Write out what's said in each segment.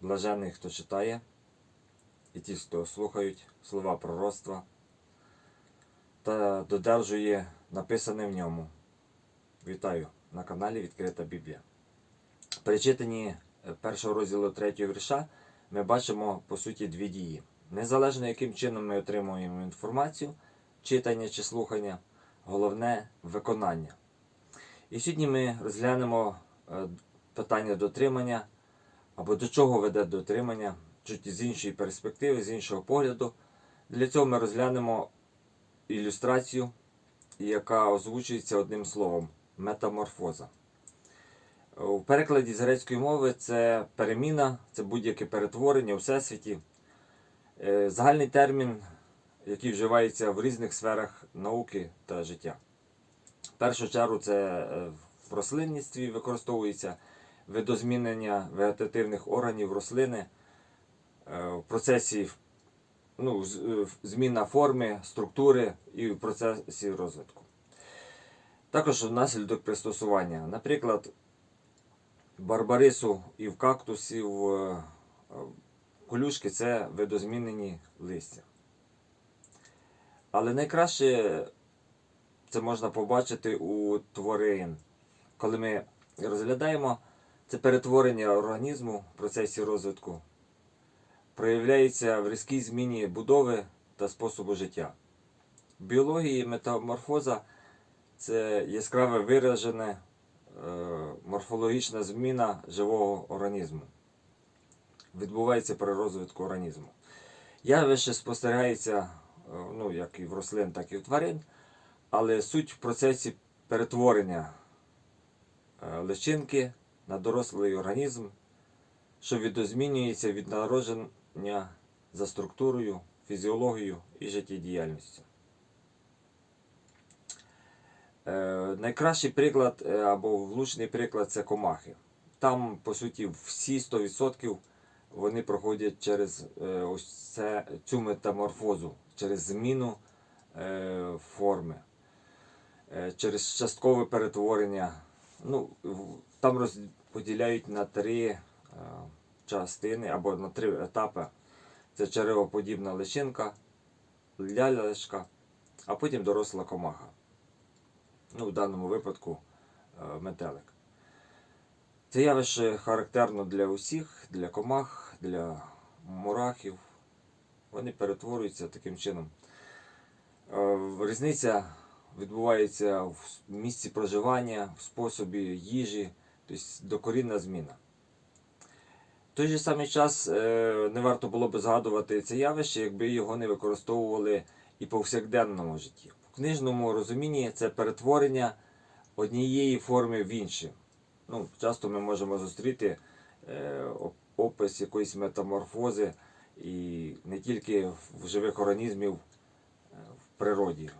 блажений, хто читає, і ті, хто слухають слова пророцтва та додержує написане в ньому. Вітаю на каналі Відкрита Біблія. При читанні е, першого розділу третього вірша ми бачимо по суті дві дії. Незалежно яким чином ми отримуємо інформацію, читання чи слухання, головне виконання. І сьогодні ми розглянемо е, питання дотримання або до чого веде дотримання, чуть з іншої перспективи, з іншого погляду. Для цього ми розглянемо ілюстрацію, яка озвучується одним словом метаморфоза. У перекладі з грецької мови це переміна, це будь-яке перетворення у всесвіті. Е, Загальний термін, який вживається в різних сферах науки та життя. В першу чергу це е, в рослинництві використовується видозмінення вегетативних органів рослини е, в процесі ну, е, зміна форми, структури і в процесі розвитку. Також внаслідок пристосування. Наприклад, барбарису і в кактусі, в е, колюшки це видозмінені листя. Але найкраще це можна побачити у тварин. Коли ми розглядаємо це перетворення організму в процесі розвитку, проявляється в різкій зміні будови та способу життя. В біології метаморфоза це яскраве виражене е, морфологічна зміна живого організму. Відбувається при розвитку організму. Явище спостерігається е, ну, як і в рослин, так і в тварин, але суть в процесі перетворення е, личинки на дорослий організм, що відозмінюється від народження за структурою, фізіологією і життєдіяльністю. Е, найкращий приклад е, або влучний приклад це комахи. Там, по суті, всі 100% вони проходять через е, ось це, цю метаморфозу, через зміну е, форми, е, через часткове перетворення. Ну, там розподіляють на три е, частини або на три етапи. Це черевоподібна личинка, лялечка, а потім доросла комаха. Ну, в даному випадку е, метелик. Це явище характерно для усіх, для комах, для мурахів. Вони перетворюються таким чином. Е, Різниця відбувається в місці проживання, в способі їжі, тобто докорінна зміна. В той же самий час е, не варто було б згадувати це явище, якби його не використовували і повсякденному житті. В книжному розумінні це перетворення однієї форми в іншу. Ну, часто ми можемо зустріти е, опис якоїсь метаморфози і не тільки в живих організмів е, в природі.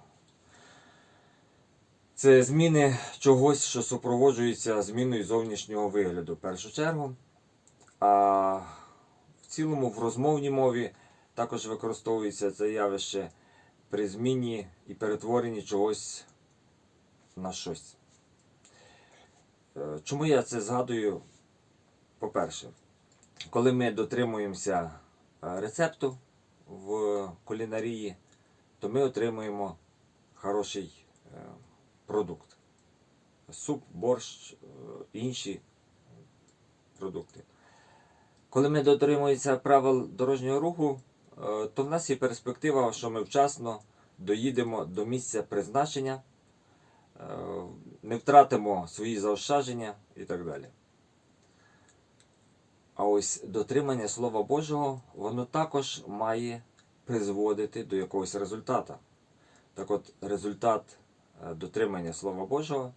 Це зміни чогось, що супроводжується зміною зовнішнього вигляду в першу чергу. А в цілому в розмовній мові також використовується це явище при зміні і перетворенні чогось на щось. Е, Чому я це згадую? По-перше, коли ми дотримуємося е, рецепту в кулінарії, то ми отримуємо хороший е, продукт. Суп, борщ, е, інші продукти. Коли ми дотримуємося правил дорожнього руху, е, то в нас є перспектива, що ми вчасно доїдемо до місця призначення, е, не втратимо свої заощадження і так далі. А ось дотримання Слова Божого, воно також має призводити до якогось результата. Так от, результат дотримання Слова Божого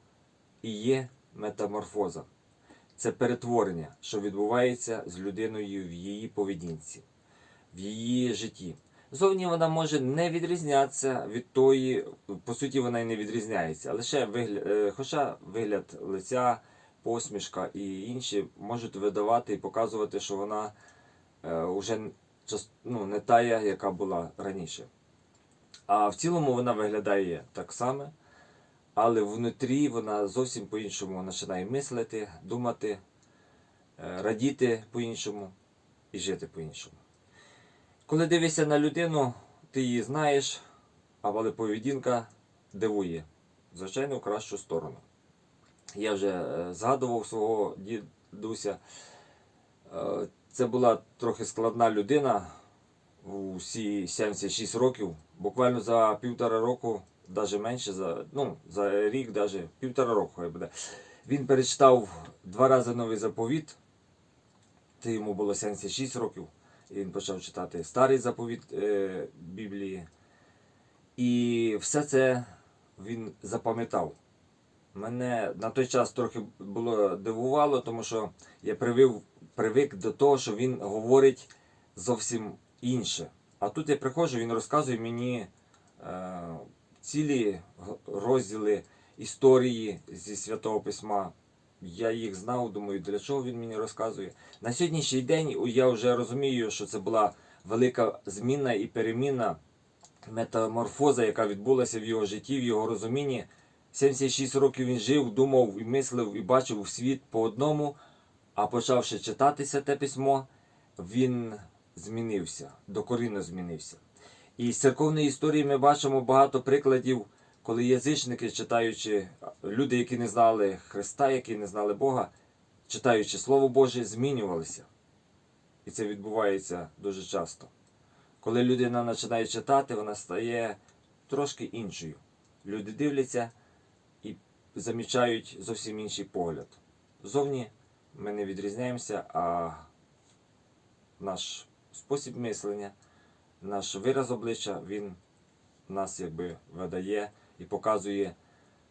і є метаморфоза. Це перетворення, що відбувається з людиною в її поведінці, в її житті. Зовні вона може не відрізнятися від тої, по суті, вона і не відрізняється, лише вигляд, е, хоча вигляд лиця, посмішка і інші можуть видавати і показувати, що вона е, вже ну, не тая, яка була раніше. А в цілому вона виглядає так само, але внутрі вона зовсім по-іншому починає мислити, думати, е, радіти по-іншому. і жити по-іншому. Коли дивишся на людину, ти її знаєш, але поведінка дивує. Звичайно, в кращу сторону. Я вже е, згадував свого дідуся. Е, Це була трохи складна людина у всі 76 років. Буквально за півтора року, навіть менше, за, ну, за рік, навіть півтора року хай буде. Він перечитав два рази новий заповіт. Це йому було 76 років. І він почав читати старий заповіт е, Біблії. І все це він запам'ятав. Мене на той час трохи було дивувало, тому що я привив, привик до того, що він говорить зовсім інше. А тут я приходжу, він розказує мені е, цілі розділи історії зі Святого Письма. Я їх знав, думаю, для чого він мені розказує. На сьогоднішній день я вже розумію, що це була велика зміна і переміна, метаморфоза, яка відбулася в його житті, в його розумінні. 76 років він жив, думав і мислив, і бачив світ по одному, а почавши читатися те письмо, він змінився, докорінно змінився. І з церковної історії ми бачимо багато прикладів, коли язичники, читаючи, люди, які не знали Христа, які не знали Бога, читаючи Слово Боже, змінювалися. І це відбувається дуже часто. Коли людина починає читати, вона стає трошки іншою. Люди дивляться і замічають зовсім інший погляд. Зовні ми не відрізняємося, а наш спосіб мислення, наш вираз обличчя, він нас якби видає і показує,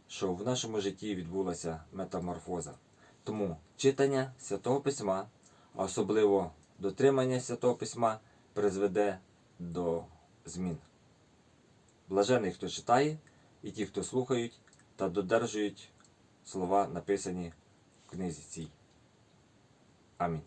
що в нашому житті відбулася метаморфоза. Тому читання Святого Письма, а особливо дотримання Святого Письма, призведе до змін. Блажений, хто читає, і ті, хто слухають та додержують слова, написані в книзі цій. Амінь.